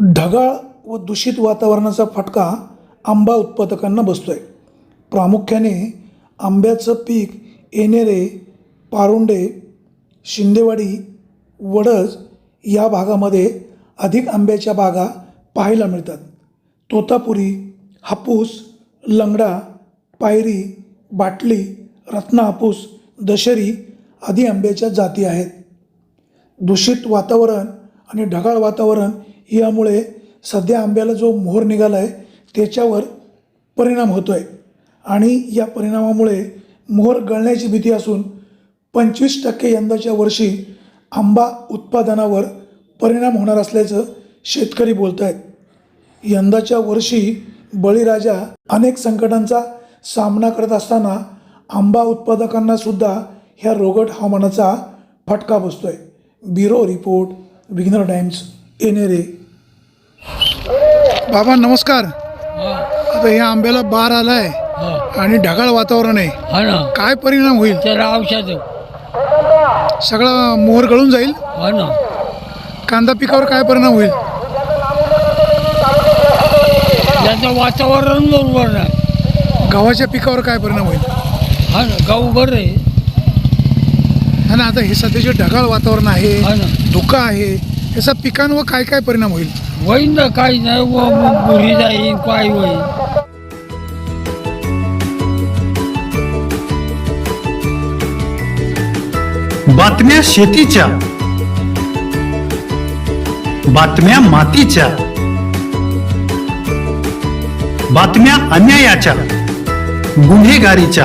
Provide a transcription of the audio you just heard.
ढगाळ व दूषित वातावरणाचा फटका आंबा उत्पादकांना बसतो आहे प्रामुख्याने आंब्याचं पीक येणेरे पारुंडे शिंदेवाडी वडज या भागामध्ये अधिक आंब्याच्या बागा पाहायला मिळतात. तोतापुरी हापूस लंगडा पायरी बाटली रत्ना हापूस दशरी आदी आंब्याच्या जाती आहेत. दूषित वातावरण आणि ढगाळ वातावरण यामुळे सध्या आंब्याला जो मोहर निघाला आहे त्याच्यावर परिणाम होतो आहे आणि या परिणामामुळे मोहर गळण्याची भीती असून पंचवीस टक्के यंदाच्या वर्षी आंबा उत्पादनावर परिणाम होणार असल्याचं शेतकरी बोलत आहेत यंदाच्या वर्षी बळीराजा अनेक संकटांचा सामना करत असताना आंबा उत्पादकांना सुद्धा ह्या रोगट हवामानाचा फटका बसतोय. ब्युरो रिपोर्ट विघ्नर टाइम्स. येणेरे बाबा नमस्कार. आता ह्या आंब्याला बार आलाय हा आणि ढगाळ वातावरण आहे. हा ना. काय परिणाम होईल? औषध सगळा मोहर गळून जाईल? हा ना. कांदा पिकावर काय परिणाम होईल? त्याचं वातावरण बरोबर नाही. गव्हाच्या पिकावर काय परिणाम होईल? हा ना गाव बरं आहे. आणि आता हे सध्याचे ढगाळ वातावरण आहे हा ना. धुका आहे याचा पिकांवर काय काय परिणाम होईल? होईन ना काही नाही व मग बुरी जाईन काय होईल बातम्या शेतीच्या बातम्या मातीच्या बातम्या अन्यायाच्या गुन्हेगारीच्या.